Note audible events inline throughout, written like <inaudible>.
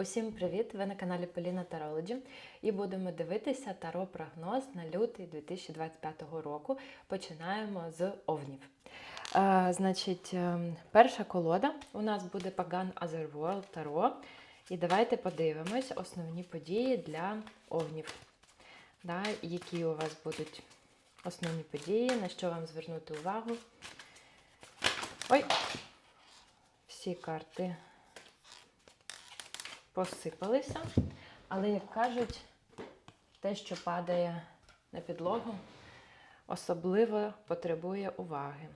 Усім привіт! Ви на каналі Поліна Тарологі і будемо дивитися таро прогноз на лютий 2025 року. Починаємо з овнів. Е, значить, е, перша колода у нас буде Pagan Otherworld Таро. І давайте подивимось основні події для овнів. Да, які у вас будуть основні події, на що вам звернути увагу. Ой! Всі карти посипалися. Але, як кажуть, те, що падає на підлогу, особливо потребує уваги.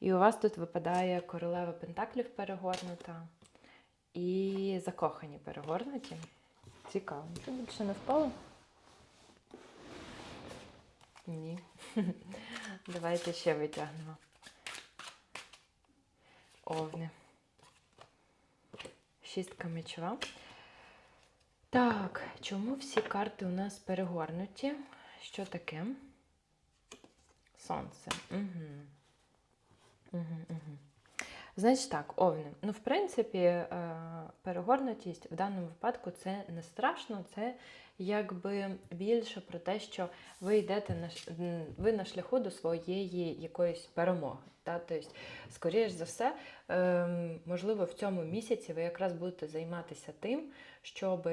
І у вас тут випадає королева Пентаклів перегорнута і закохані перегорнуті. Цікаво. Це більше не впало? Ні. <laughs> Давайте ще витягнемо. Овни. Шістка мечова. Так, чому всі карти у нас перегорнуті? Що таке? Сонце. Угу. Угу, угу. Значить так, овни. Ну, в принципі, е, перегорнутість в даному випадку це не страшно, це якби більше про те, що ви йдете на ви на шляху до своєї якоїсь перемоги. Та? Тобто, скоріш за все, ем, можливо, в цьому місяці ви якраз будете займатися тим, щоб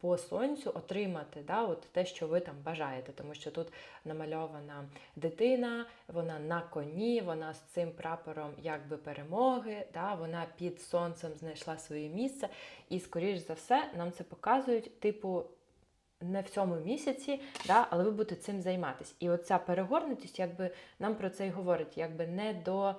по сонцю отримати да, от те, що ви там бажаєте, тому що тут намальована дитина, вона на коні, вона з цим прапором якби перемоги, да, вона під сонцем знайшла своє місце. І, скоріш за все, нам це показують, типу, не в цьому місяці, да, але ви будете цим займатися. І оця перегорнутість, якби нам про це й говорить, якби не до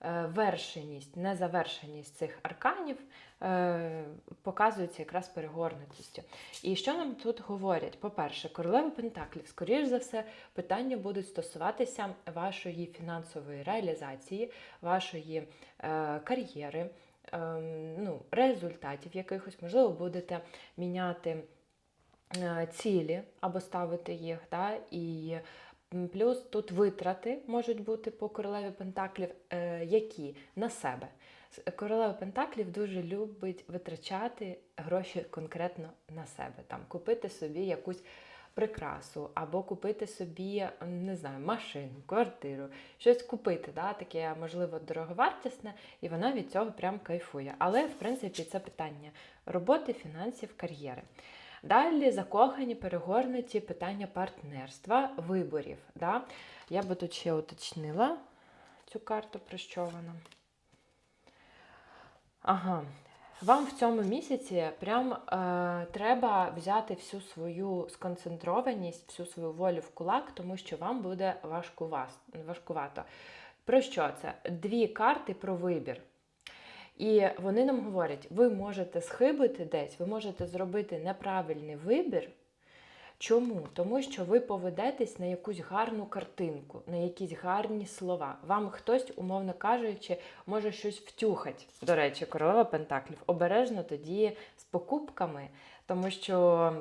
е, вершеність, незавершеність цих арканів е, показується якраз перегорнутістю. І що нам тут говорять? По-перше, королева Пентаклів, скоріш за все, питання будуть стосуватися вашої фінансової реалізації, вашої е, кар'єри, е, ну, результатів якихось, можливо, будете міняти цілі або ставити їх, да, і плюс тут витрати можуть бути по королеві Пентаклів, е, які на себе. Королева Пентаклів дуже любить витрачати гроші конкретно на себе, там купити собі якусь прикрасу, або купити собі, не знаю, машину, квартиру, щось купити, да, таке, можливо, дороговартісне, і вона від цього прям кайфує. Але, в принципі, це питання роботи, фінансів, кар'єри. Далі закохані, перегорнуті питання партнерства, виборів. Да? Я би тут ще уточнила цю карту, про що вона. Ага. Вам в цьому місяці прям е, треба взяти всю свою сконцентрованість, всю свою волю в кулак, тому що вам буде важкувато. Про що це? Дві карти про вибір. І вони нам говорять, ви можете схибити десь, ви можете зробити неправильний вибір. Чому? Тому що ви поведетесь на якусь гарну картинку, на якісь гарні слова. Вам хтось, умовно кажучи, може щось втюхать. До речі, королева Пентаклів. Обережно тоді з покупками, тому що.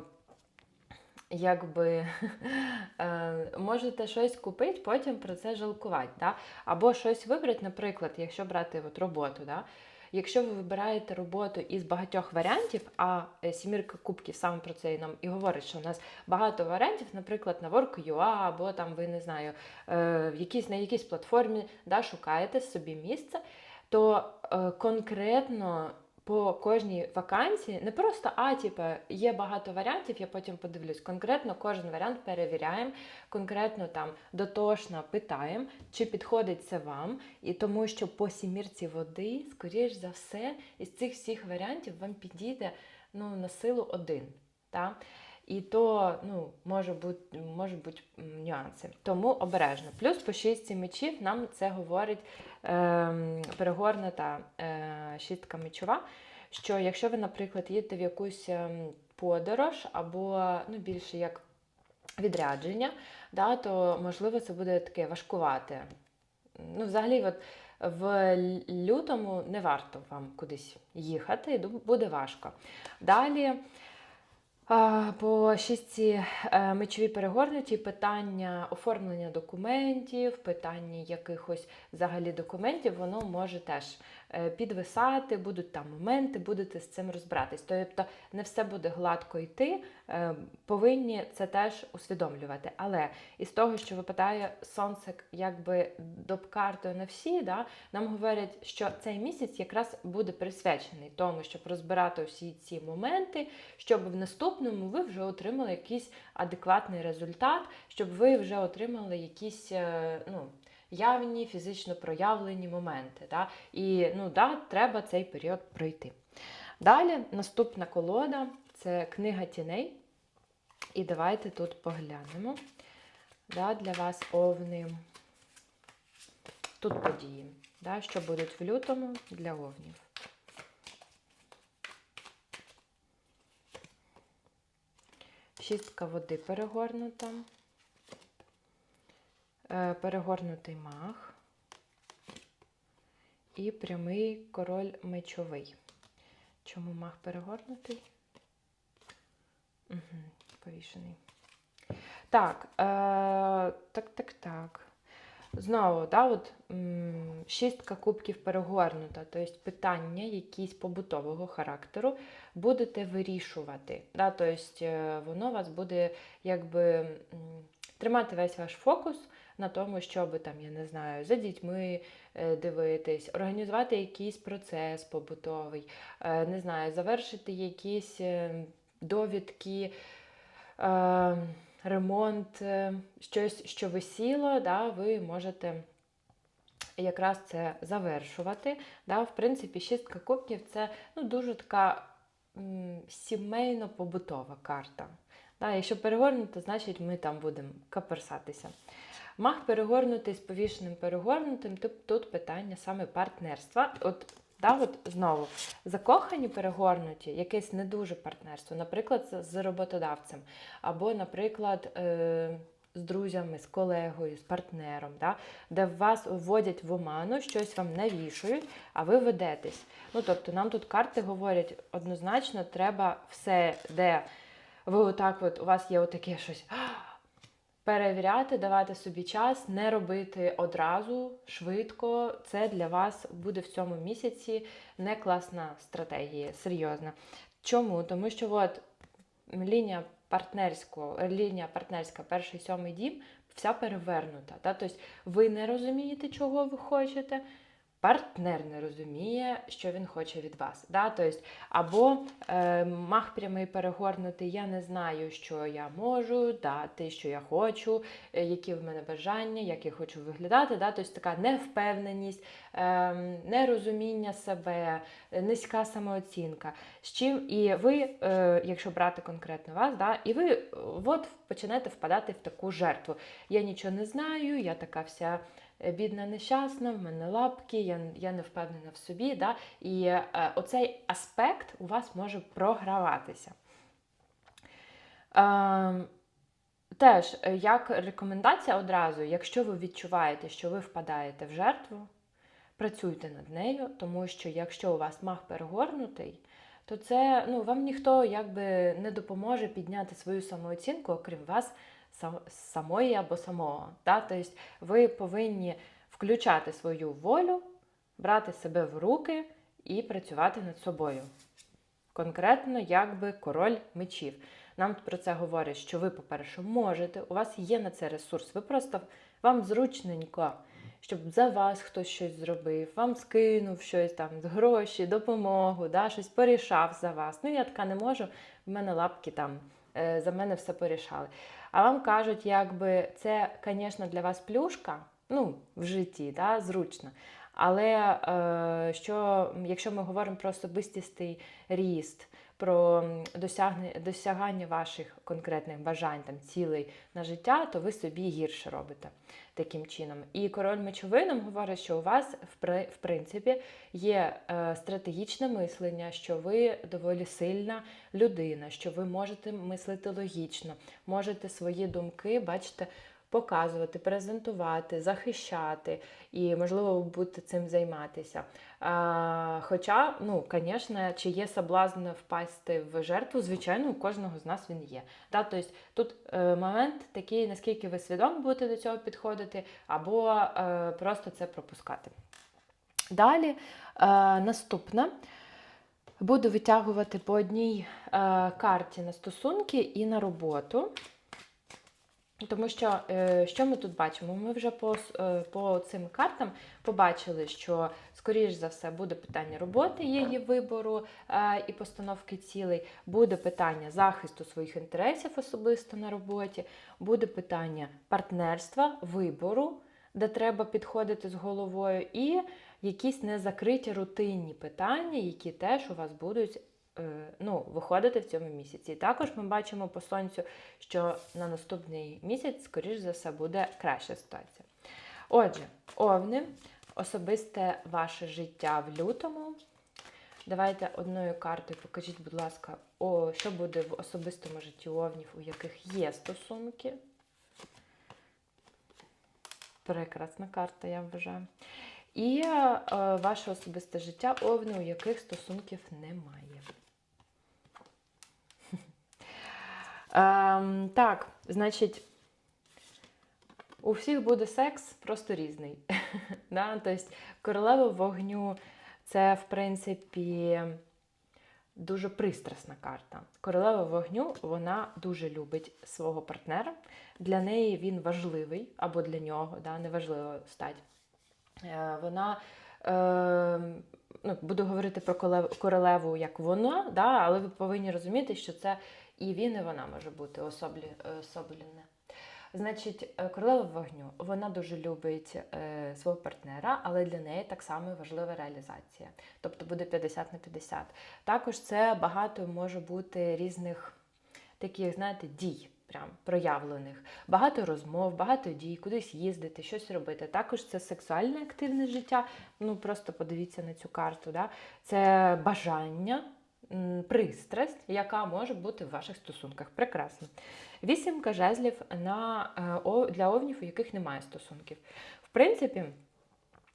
Якби <laughs> е, можете щось купити, потім про це жалкувати. Да? Або щось вибрати, наприклад, якщо брати от роботу. Да? Якщо ви вибираєте роботу із багатьох варіантів, а е, сімірка кубків саме про це і нам і говорить, що у нас багато варіантів, наприклад, на Work.ua, або там ви не знаю, е, в якійсь, на якійсь платформі да, шукаєте собі місце, то е, конкретно по кожній вакансії не просто, а типу, є багато варіантів, я потім подивлюсь. Конкретно кожен варіант перевіряємо, конкретно там дотошно питаємо, чи підходить це вам. І тому що по сімірці води, скоріш за все, із цих всіх варіантів вам підійде ну, на силу один. Та? І то ну, може бути, можуть бути нюанси. Тому обережно. Плюс по шістці мечів нам це говорить ем, перегорнута е, шістка мечова, що якщо ви, наприклад, їдете в якусь ем, подорож або ну, більше як відрядження, да, то можливо це буде таке важкувате. Ну, взагалі, от в лютому не варто вам кудись їхати, буде важко. Далі. По шістці е, мечові перегорнуті питання оформлення документів, питання якихось взагалі документів, воно може теж підвисати, будуть там моменти, будете з цим розбиратись. Тобто не все буде гладко йти, е, повинні це теж усвідомлювати. Але із того, що випадає сонце якби доп-картою на всі, да, нам говорять, що цей місяць якраз буде присвячений тому, щоб розбирати всі ці моменти, щоб в наступному ви вже отримали якийсь адекватний результат, щоб ви вже отримали якісь е, ну, явні фізично проявлені моменти. Да? І ну, да, треба цей період пройти. Далі наступна колода це книга тіней. І давайте тут поглянемо. Да, Для вас овни. Тут події, да, що будуть в лютому для овнів. Шістка води перегорнута. Е, Перегорнутий мах. І прямий король мечовий. Чому мах перегорнутий? Угу, повішений. Так, е, так, так, так. Знову, да, от, шістка кубків перегорнута, тобто питання якісь побутового характеру будете вирішувати. Да, тобто е, воно вас буде якби тримати весь ваш фокус на тому, щоб там, я не знаю, за дітьми е, дивитись, організувати якийсь процес побутовий, е, не знаю, завершити якісь е, довідки. ремонт, щось, що висіло, да, ви можете якраз це завершувати. Да. В принципі, шістка кубків це ну, дуже така сімейно-побутова карта. Да, якщо перегорнуто, значить ми там будемо каперсатися. Мах перегорнутий з повішеним перегорнутим, тут, тут питання саме партнерства. От Да, от знову закохані перегорнуті, якесь не дуже партнерство, наприклад, з роботодавцем, або, наприклад, е, з друзями, з колегою, з партнером, да, де вас вводять в оману, щось вам навішують, а ви ведетесь. Ну, тобто, нам тут карти говорять однозначно, треба все, де ви отак, от у вас є отаке щось. Перевіряти, давати собі час, не робити одразу швидко. Це для вас буде в цьому місяці не класна стратегія, серйозна. Чому? Тому що от лінія партнерського, лінія партнерська, перший сьомий дім, вся перевернута. Тобто ви не розумієте, чого ви хочете. Партнер не розуміє, що він хоче від вас. Да? Тобто, або е, мах прямий перегорнутий, я не знаю, що я можу дати, що я хочу, е, які в мене бажання, як я хочу виглядати. Да? Тобто така невпевненість, е, нерозуміння себе, низька самооцінка. З чим і ви, е, якщо брати конкретно вас, да, і ви от починаєте впадати в таку жертву. Я нічого не знаю, я така вся бідна, нещасна, в мене лапки, я, я не впевнена в собі. Да? І е, оцей аспект у вас може програватися. Е, теж, як рекомендація одразу, якщо ви відчуваєте, що ви впадаєте в жертву, працюйте над нею, тому що якщо у вас мах перегорнутий, то це ну, вам ніхто якби не допоможе підняти свою самооцінку, окрім вас самої або самого. Да? Тобто ви повинні включати свою волю, брати себе в руки і працювати над собою. Конкретно, якби король мечів. Нам про це говорять, що ви, по-перше, можете, у вас є на це ресурс, ви просто вам зручненько, щоб за вас хтось щось зробив, вам скинув щось там, гроші, допомогу, да, щось порішав за вас. Ну, я така не можу, в мене лапки там за мене все порішали. А вам кажуть, якби це, звісно, для вас плюшка, ну, в житті, да, зручно. Але е, що, якщо ми говоримо про особистістий ріст, про досягання ваших конкретних бажань, там, цілей на життя, то ви собі гірше робите таким чином. І король мечовий нам говорить, що у вас в, при, в принципі є е, стратегічне мислення, що ви доволі сильна людина, що ви можете мислити логічно, можете свої думки, бачите, показувати, презентувати, захищати і, можливо, будете цим займатися. А, хоча, ну, звісно, чи є соблазн впасти в жертву, звичайно, у кожного з нас він є. Да? Тобто тут е, момент такий, наскільки ви свідомо будете до цього підходити, або е, просто це пропускати. Далі е, наступна. Буду витягувати по одній е, карті на стосунки і на роботу. Тому що, е, що ми тут бачимо? Ми вже по, е, по цим картам побачили, що, скоріш за все, буде питання роботи, її вибору е, і постановки цілей, буде питання захисту своїх інтересів особисто на роботі, буде питання партнерства, вибору, де треба підходити з головою, і якісь незакриті рутинні питання, які теж у вас будуть ну, виходити в цьому місяці. І також ми бачимо по сонцю, що на наступний місяць, скоріш за все, буде краща ситуація. Отже, овни, особисте ваше життя в лютому. Давайте одною картою покажіть, будь ласка, о, що буде в особистому житті овнів, у яких є стосунки. Прекрасна карта, я вважаю. І е, ваше особисте життя овни, у яких стосунків немає. Ем, так, значить, у всіх буде секс просто різний. <laughs> да? Тобто королева вогню це, в принципі, дуже пристрасна карта. Королева вогню вона дуже любить свого партнера. Для неї він важливий, або для нього, да? неважливо стать. Е, Вона е, ну, буду говорити про королеву як вона, да, але ви повинні розуміти, що це і він, і вона може бути особлі, особлене. Значить, е, королева вогню вона дуже любить е, свого партнера, але для неї так само важлива реалізація. Тобто буде 50 на 50. Також це багато може бути різних таких, знаєте, дій. Прям проявлених. Багато розмов, багато дій, кудись їздити, щось робити. Також це сексуальне активне життя. Ну просто подивіться на цю карту. Да? Це бажання, пристрасть, яка може бути в ваших стосунках. Прекрасно. Вісімка жезлів на, е, для овнів, у яких немає стосунків. В принципі,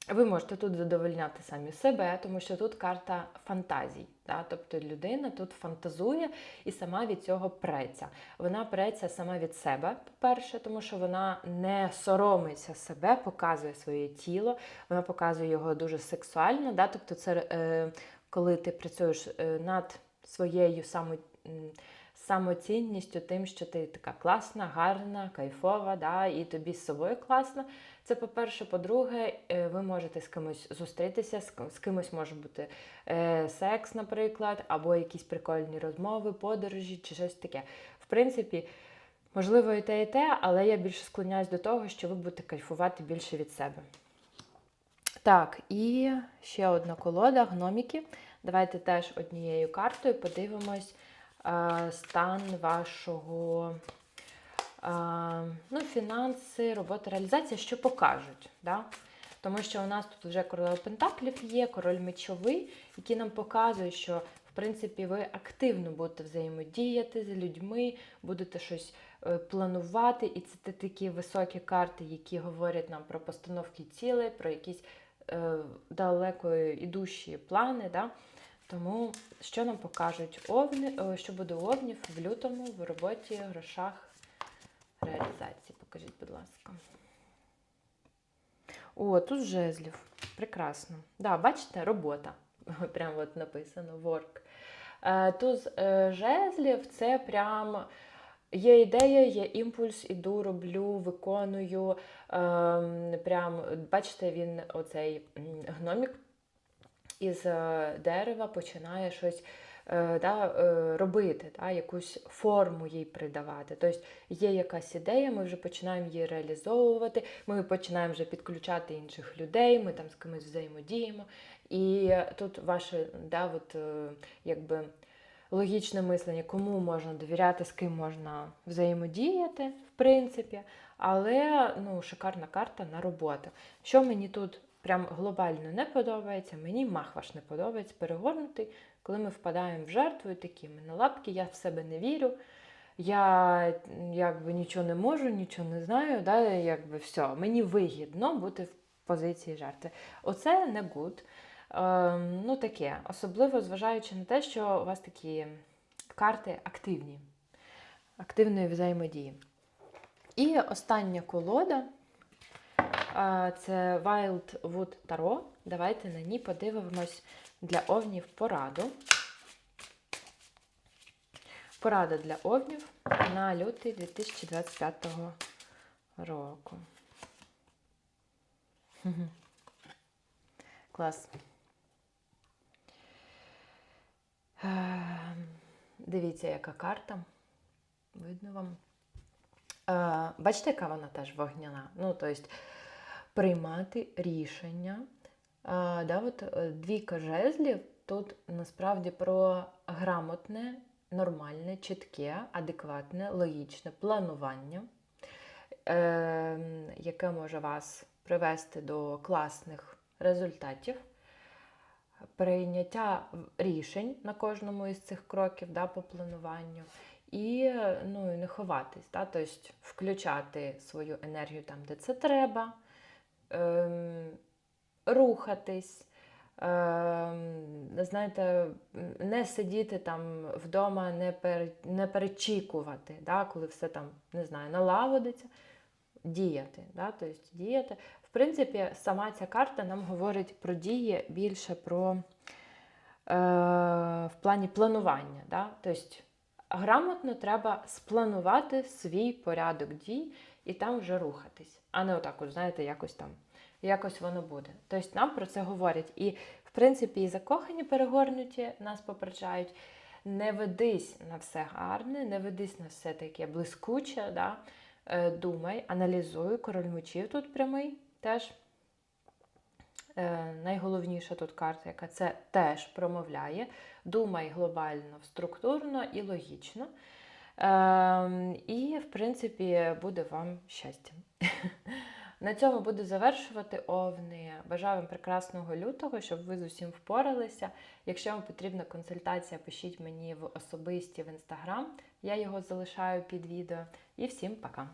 ви можете тут задовольняти самі себе, тому що тут карта фантазій. Да? Тобто людина тут фантазує і сама від цього преться. Вона преться сама від себе, по-перше, тому що вона не соромиться себе, показує своє тіло, вона показує його дуже сексуально. Да? Тобто, це е, коли ти працюєш е, над своєю само, самоцінністю, тим, що ти така класна, гарна, кайфова, да? і тобі з собою класно. Це по-перше, по-друге, е, ви можете з кимось зустрітися, з кимось може бути е, секс, наприклад, або якісь прикольні розмови, подорожі чи щось таке. В принципі, можливо, і те, і те, але я більше склоняюсь до того, що ви будете кайфувати більше від себе. Так, і ще одна колода гноміки. Давайте теж однією картою подивимось е, стан вашого е, ну, фінанси, робота, реалізація, що покажуть. Да? Тому що у нас тут вже королева Пентаклів є, король мечовий, який нам показує, що в принципі ви активно будете взаємодіяти з людьми, будете щось е, планувати, і це такі високі карти, які говорять нам про постановки цілей, про якісь далеко ідущі плани. Да? Тому що нам покажуть овни, о, що буде у овнів в лютому в роботі, грошах, реалізації? Покажіть, будь ласка. О, тут жезлів. Прекрасно. Да, бачите, робота. <laughs> Прямо от написано work. Е, Туз е, жезлів це прям є ідея, є імпульс, іду, роблю, виконую. Ем, прям, бачите, він оцей гномік із е, дерева починає щось е, да, е, робити, да, якусь форму їй придавати. Тобто є якась ідея, ми вже починаємо її реалізовувати, ми починаємо вже підключати інших людей, ми там з кимось взаємодіємо. І тут ваше да, от, е, якби, логічне мислення, кому можна довіряти, з ким можна взаємодіяти, в принципі. Але ну, шикарна карта на роботу. Що мені тут прям глобально не подобається, мені махваш не подобається, перегорнутий, коли ми впадаємо в жертву такі ми на лапки, я в себе не вірю. Я якби нічого не можу, нічого не знаю, да, якби все, мені вигідно бути в позиції жертви. Оце не гуд. Ем, ну таке, особливо зважаючи на те, що у вас такі карти активні, активної взаємодії. І остання колода а, це Wildwood Tarot. давайте на ній подивимось для овнів пораду. Порада для овнів на лютий 2025 року. Клас. Ем, Дивіться, яка карта. Видно вам. Е, Бачите, яка вона теж вогняна? Ну, тобто, приймати рішення. А, да, от, е, двійка жезлів тут насправді про грамотне, нормальне, чітке, адекватне, логічне планування, е, яке може вас привести до класних результатів. Прийняття рішень на кожному із цих кроків да, по плануванню, і ну, не ховатись, да, тобто включати свою енергію там, де це треба, ем, рухатись, ем, знаєте, не сидіти там вдома, не, пер, не перечікувати, да, коли все там, не знаю, налагодиться, діяти. Да, тобто діяти. Принципі, сама ця карта нам говорить про дії більше про е, в плані планування. Да? Тобто грамотно треба спланувати свій порядок дій і там вже рухатись, а не отак, от, знаєте, якось там, якось воно буде. Тобто нам про це говорять. І, в принципі, і закохані перегорнуті нас попереджають. Не ведись на все гарне, не ведись на все таке блискуче. Да? Е, Думай, аналізуй, король мечів тут прямий теж. Е, найголовніша тут карта, яка це теж промовляє. Думай глобально, структурно і логічно. Е, і, в принципі, буде вам щастя. <laughs> На цьому буду завершувати овни. Бажаю вам прекрасного лютого, щоб ви з усім впоралися. Якщо вам потрібна консультація, пишіть мені в особисті в інстаграм. Я його залишаю під відео. І всім пока!